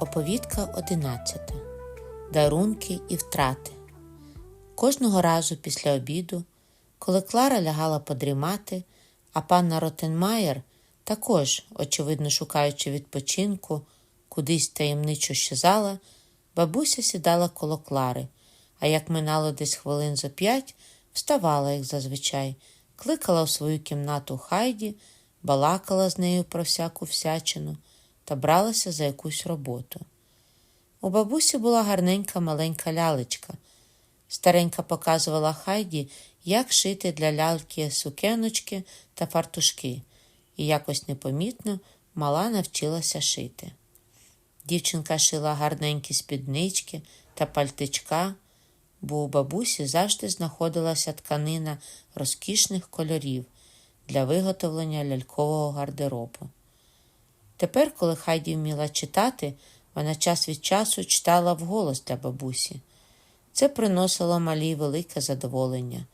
Оповідка 11. Дарунки і втрати. Кожного разу після обіду, коли Клара лягала подрімати, а панна Ротенмаєр, також, очевидно шукаючи відпочинку, кудись таємничо щезала, бабуся сідала коло Клари, а як минало десь хвилин зо п'ять, вставала, як зазвичай, кликала у свою кімнату Хайді, балакала з нею про всяку всячину та бралася за якусь роботу. У бабусі була гарненька маленька лялечка. Старенька показувала Хайді, як шити для ляльки сукеночки та фартушки, і якось непомітно мала навчилася шити. Дівчинка шила гарненькі спіднички та пальтичка, бо у бабусі завжди знаходилася тканина розкішних кольорів для виготовлення лялькового гардеробу. Тепер, коли Хайді вміла читати, вона час від часу читала вголос для бабусі. Це приносило малій велике задоволення,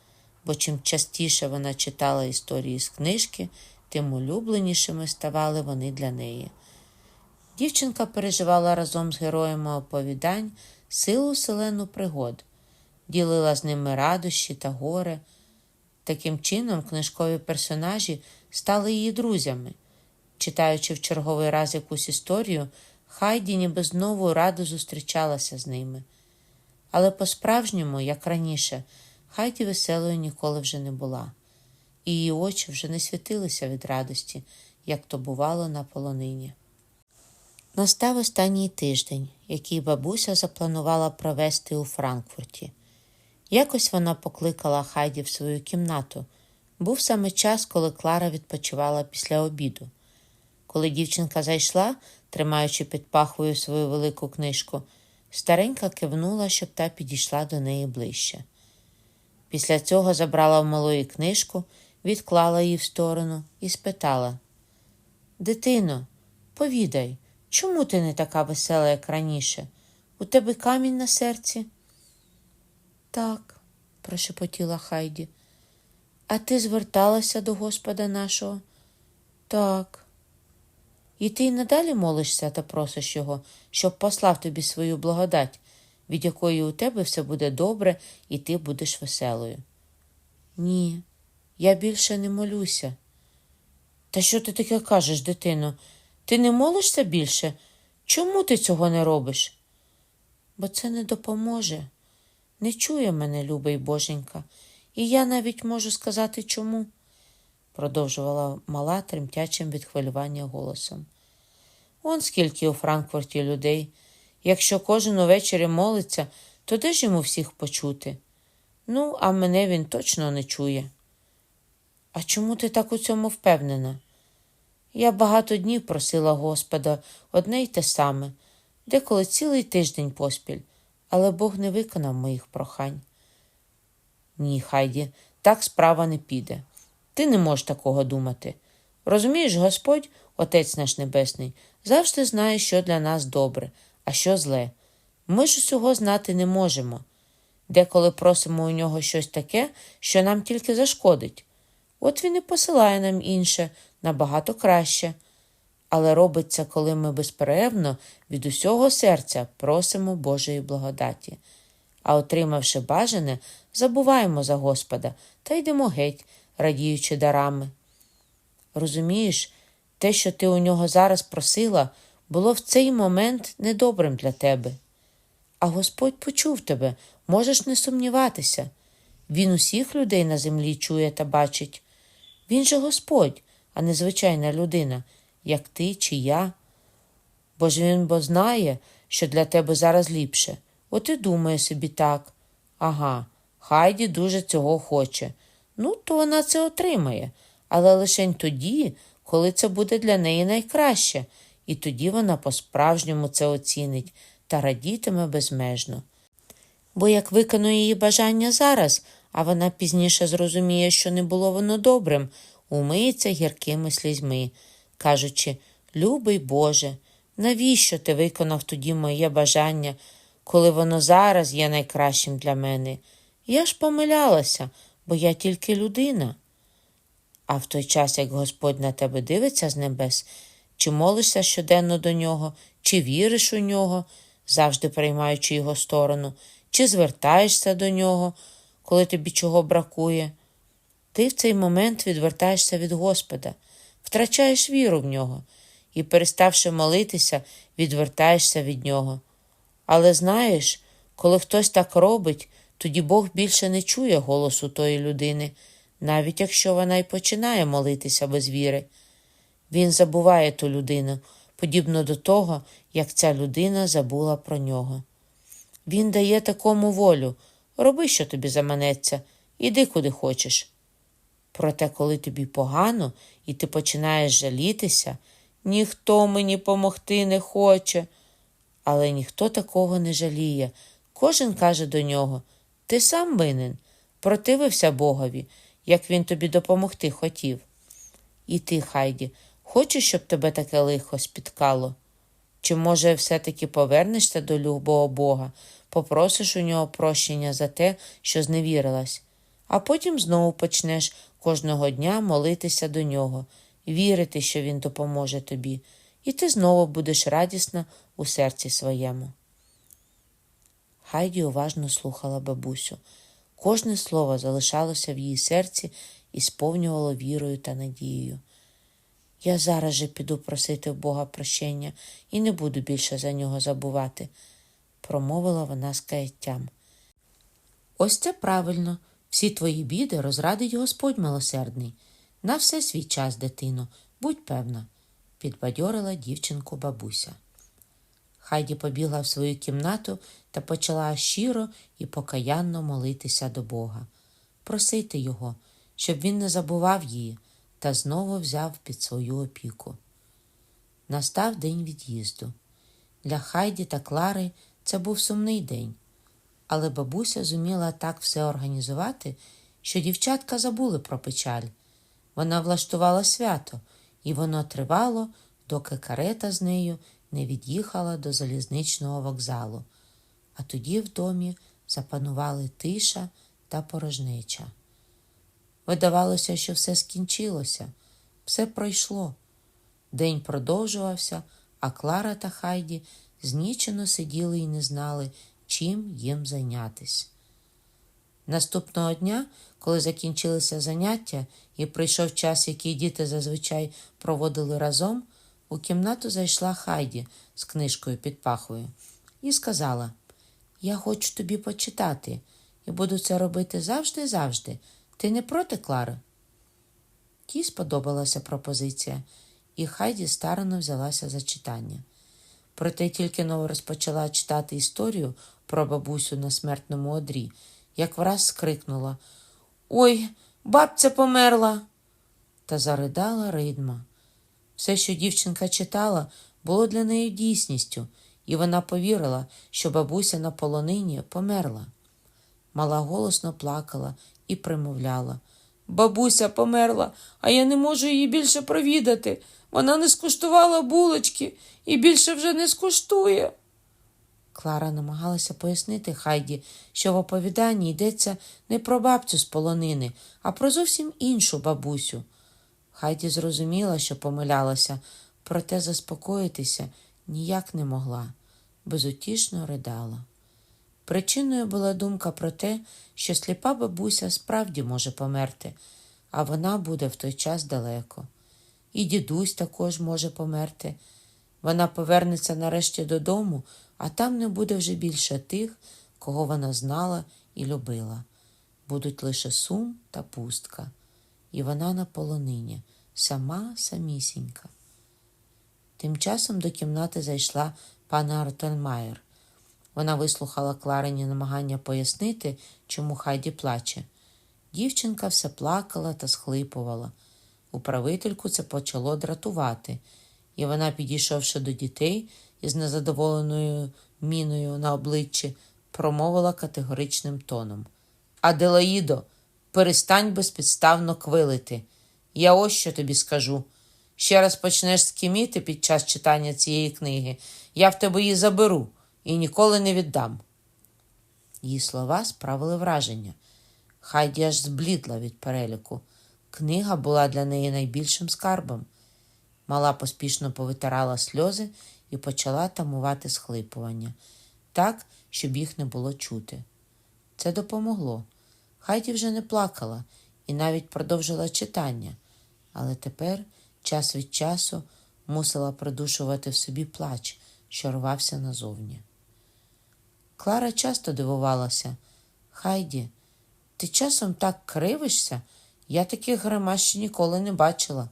бо чим частіше вона читала історії з книжки, тим улюбленішими ставали вони для неї. Дівчинка переживала разом з героями оповідань силу селену пригод, ділила з ними радощі та горе. Таким чином, книжкові персонажі стали її друзями. Читаючи в черговий раз якусь історію, Хайді ніби знову радо зустрічалася з ними. Але по-справжньому, як раніше, Хайді веселою ніколи вже не була, і її очі вже не світилися від радості, як то бувало на полонині. Настав останній тиждень, який бабуся запланувала провести у Франкфурті. Якось вона покликала Хайді в свою кімнату. Був саме час, коли Клара відпочивала після обіду. Коли дівчинка зайшла, тримаючи під пахвою свою велику книжку, старенька кивнула, щоб та підійшла до неї ближче. Після цього забрала в малої книжку, відклала її в сторону і спитала: Дитино, повідай, чому ти не така весела, як раніше? У тебе камінь на серці? Так, прошепотіла Хайді. А ти зверталася до Господа нашого? Так. І ти й надалі молишся та просиш його, щоб послав тобі свою благодать, від якої у тебе все буде добре і ти будеш веселою. Ні, я більше не молюся. Та що ти таке кажеш, дитино? Ти не молишся більше? Чому ти цього не робиш? Бо це не допоможе. Не чує мене, любий боженька, і я навіть можу сказати чому, продовжувала мала тремтячим від хвилювання голосом. Он скільки у Франкфурті людей. Якщо кожен увечері молиться, то де ж йому всіх почути? Ну, а мене він точно не чує. А чому ти так у цьому впевнена? Я багато днів просила Господа одне й те саме, деколи цілий тиждень поспіль, але Бог не виконав моїх прохань. Ні, Хайді, так справа не піде. Ти не можеш такого думати. Розумієш, Господь, Отець наш Небесний, завжди знає, що для нас добре, а що зле. Ми ж усього знати не можемо. Деколи просимо у нього щось таке, що нам тільки зашкодить. От він і посилає нам інше, набагато краще. Але робить це, коли ми безперервно від усього серця просимо Божої благодаті. А отримавши бажане, забуваємо за Господа та йдемо геть, радіючи дарами. Розумієш, те, що ти у нього зараз просила, було в цей момент недобрим для тебе. А Господь почув тебе, можеш не сумніватися. Він усіх людей на землі чує та бачить. Він же Господь, а не звичайна людина, як ти чи я. Бо ж він бо знає, що для тебе зараз ліпше. От і думає собі так. Ага, Хайді дуже цього хоче. Ну, то вона це отримає, але лише тоді, коли це буде для неї найкраще, і тоді вона по-справжньому це оцінить та радітиме безмежно. Бо як виконує її бажання зараз, а вона пізніше зрозуміє, що не було воно добрим, умиється гіркими слізьми, кажучи Любий Боже, навіщо ти виконав тоді моє бажання, коли воно зараз є найкращим для мене? Я ж помилялася, бо я тільки людина. А в той час, як Господь на тебе дивиться з небес, чи молишся щоденно до нього, чи віриш у нього, завжди приймаючи його сторону, чи звертаєшся до нього, коли тобі чого бракує. Ти в цей момент відвертаєшся від Господа, втрачаєш віру в нього і, переставши молитися, відвертаєшся від нього. Але знаєш, коли хтось так робить, тоді Бог більше не чує голосу тої людини, навіть якщо вона й починає молитися без віри. Він забуває ту людину, подібно до того, як ця людина забула про нього. Він дає такому волю роби, що тобі заманеться, іди куди хочеш. Проте, коли тобі погано і ти починаєш жалітися, ніхто мені помогти не хоче. Але ніхто такого не жаліє. Кожен каже до нього ти сам винен, противився Богові, як він тобі допомогти хотів. І ти, Хайді, хочеш, щоб тебе таке лихо спіткало? Чи, може, все-таки повернешся до любого Бога, попросиш у нього прощення за те, що зневірилась, а потім знову почнеш кожного дня молитися до нього, вірити, що він допоможе тобі, і ти знову будеш радісна у серці своєму. Хайді уважно слухала бабусю. Кожне слово залишалося в її серці і сповнювало вірою та надією. Я зараз же піду просити в Бога прощення і не буду більше за нього забувати, промовила вона з каяттям. Ось це правильно. Всі твої біди розрадить Господь милосердний. На все свій час, дитино, будь певна, підбадьорила дівчинку бабуся. Хайді побігла в свою кімнату та почала щиро і покаянно молитися до Бога, просити його, щоб він не забував її та знову взяв під свою опіку. Настав день від'їзду. Для Хайді та Клари це був сумний день, але бабуся зуміла так все організувати, що дівчатка забули про печаль. Вона влаштувала свято, і воно тривало, доки карета з нею не від'їхала до залізничного вокзалу, а тоді в домі запанували тиша та порожнеча. Видавалося, що все скінчилося, все пройшло. День продовжувався, а Клара та Хайді знічено сиділи і не знали, чим їм зайнятись. Наступного дня, коли закінчилися заняття і прийшов час, який діти зазвичай проводили разом, у кімнату зайшла Хайді з книжкою під пахвою і сказала: Я хочу тобі почитати і буду це робити завжди-завжди. Ти не проти, Клари? Тій сподобалася пропозиція, і Хайді старано взялася за читання. Проте тільки но розпочала читати історію про бабусю на смертному одрі, як враз скрикнула Ой, бабця померла. Та заридала ридма. Все, що дівчинка читала, було для неї дійсністю, і вона повірила, що бабуся на полонині померла. Мала голосно плакала і примовляла. Бабуся померла, а я не можу її більше провідати. Вона не скуштувала булочки і більше вже не скуштує. Клара намагалася пояснити Хайді, що в оповіданні йдеться не про бабцю з полонини, а про зовсім іншу бабусю. Хайді зрозуміла, що помилялася, проте заспокоїтися ніяк не могла, безутішно ридала. Причиною була думка про те, що сліпа бабуся справді може померти, а вона буде в той час далеко. І дідусь також може померти. Вона повернеться нарешті додому, а там не буде вже більше тих, кого вона знала і любила. Будуть лише сум та пустка, і вона на полонині, сама самісінька. Тим часом до кімнати зайшла пана Артельмайер. Вона вислухала Кларині намагання пояснити, чому Хайді плаче. Дівчинка все плакала та схлипувала. Управительку це почало дратувати, і вона, підійшовши до дітей із незадоволеною міною на обличчі, промовила категоричним тоном. Аделаїдо, перестань безпідставно квилити. Я ось що тобі скажу. Ще раз почнеш скіміти під час читання цієї книги, я в тебе її заберу і ніколи не віддам. Її слова справили враження. Хайді аж зблідла від переліку. Книга була для неї найбільшим скарбом. Мала поспішно повитирала сльози і почала тамувати схлипування, так, щоб їх не було чути. Це допомогло. Хайді вже не плакала і навіть продовжила читання, але тепер, час від часу, мусила придушувати в собі плач, що рвався назовні. Клара часто дивувалася. Хайді, ти часом так кривишся? Я таких гримас ще ніколи не бачила.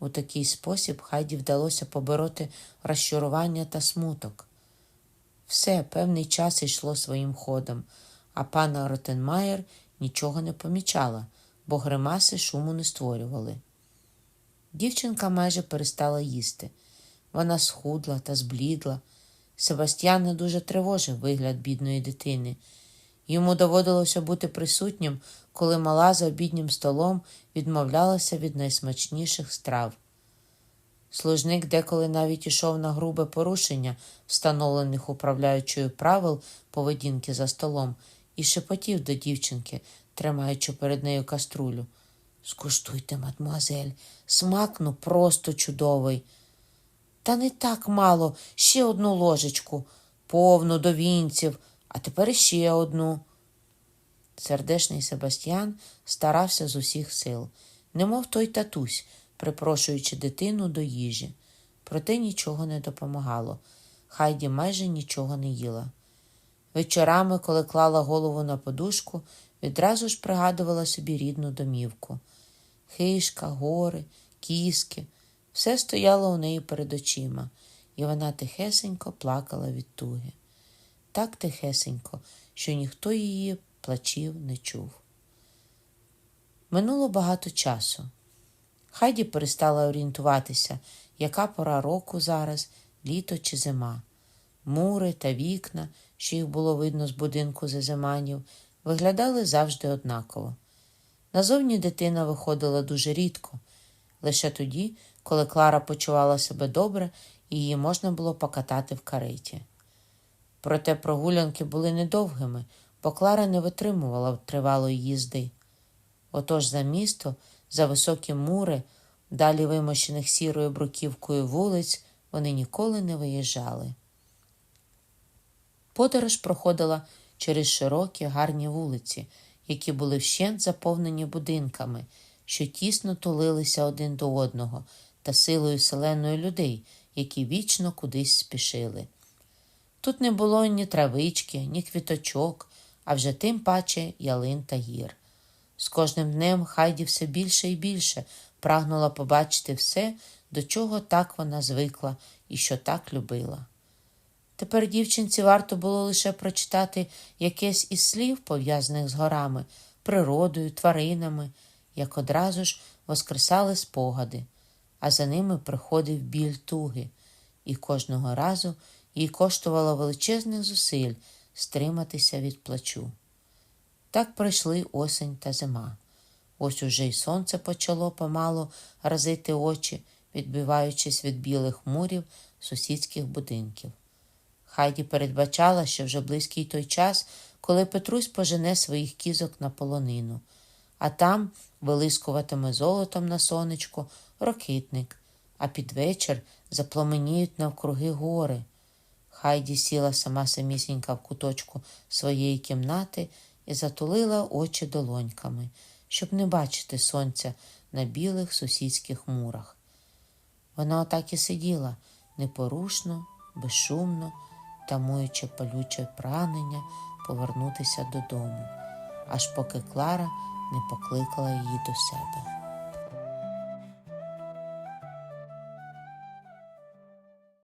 У такий спосіб Хайді вдалося побороти розчарування та смуток. Все певний час йшло своїм ходом, а пана Ротенмаєр нічого не помічала, бо гримаси шуму не створювали. Дівчинка майже перестала їсти. Вона схудла та зблідла. Себастьян не дуже тривожив вигляд бідної дитини. Йому доводилося бути присутнім, коли мала за обіднім столом відмовлялася від найсмачніших страв. Служник деколи навіть ішов на грубе порушення, встановлених управляючою правил поведінки за столом, і шепотів до дівчинки, тримаючи перед нею каструлю. Скуштуйте, мадмуазель, смак ну просто чудовий. Та не так мало, ще одну ложечку, повну до вінців, а тепер іще одну. Сердешний Себастьян старався з усіх сил, немов той татусь, припрошуючи дитину до їжі. Проте нічого не допомагало. Хайді майже нічого не їла. Вечорами, коли клала голову на подушку, відразу ж пригадувала собі рідну домівку. Хишка, гори, кіски, все стояло у неї перед очима, і вона тихесенько плакала від туги. Так тихесенько, що ніхто її плачів не чув. Минуло багато часу. Хайді перестала орієнтуватися, яка пора року зараз, літо чи зима. Мури та вікна, що їх було видно з будинку зазиманів, виглядали завжди однаково. Назовні дитина виходила дуже рідко, лише тоді, коли Клара почувала себе добре і її можна було покатати в кареті. Проте прогулянки були недовгими, бо Клара не витримувала тривалої їзди. Отож за місто, за високі мури, далі вимощених сірою бруківкою вулиць, вони ніколи не виїжджали. Подорож проходила через широкі гарні вулиці, які були вщент заповнені будинками, що тісно тулилися один до одного та силою селеної людей, які вічно кудись спішили. Тут не було ні травички, ні квіточок, а вже тим паче ялин та гір. З кожним днем Хайді все більше і більше прагнула побачити все, до чого так вона звикла і що так любила. Тепер дівчинці варто було лише прочитати якесь із слів, пов'язаних з горами, природою, тваринами, як одразу ж воскресали спогади, а за ними приходив біль туги, і кожного разу їй коштувало величезних зусиль стриматися від плачу. Так пройшли осень та зима. Ось уже й сонце почало помалу разити очі, відбиваючись від білих мурів сусідських будинків. Хайді передбачала, що вже близький той час, коли Петрусь пожене своїх кізок на полонину, а там вилискуватиме золотом на сонечко рокитник, а під вечір запломеніють навкруги гори. Хайді сіла сама самісінька в куточку своєї кімнати і затулила очі долоньками, щоб не бачити сонця на білих сусідських мурах. Вона отак і сиділа непорушно, безшумно, тамуючи палюче прагнення повернутися додому, аж поки Клара не покликала її до себе.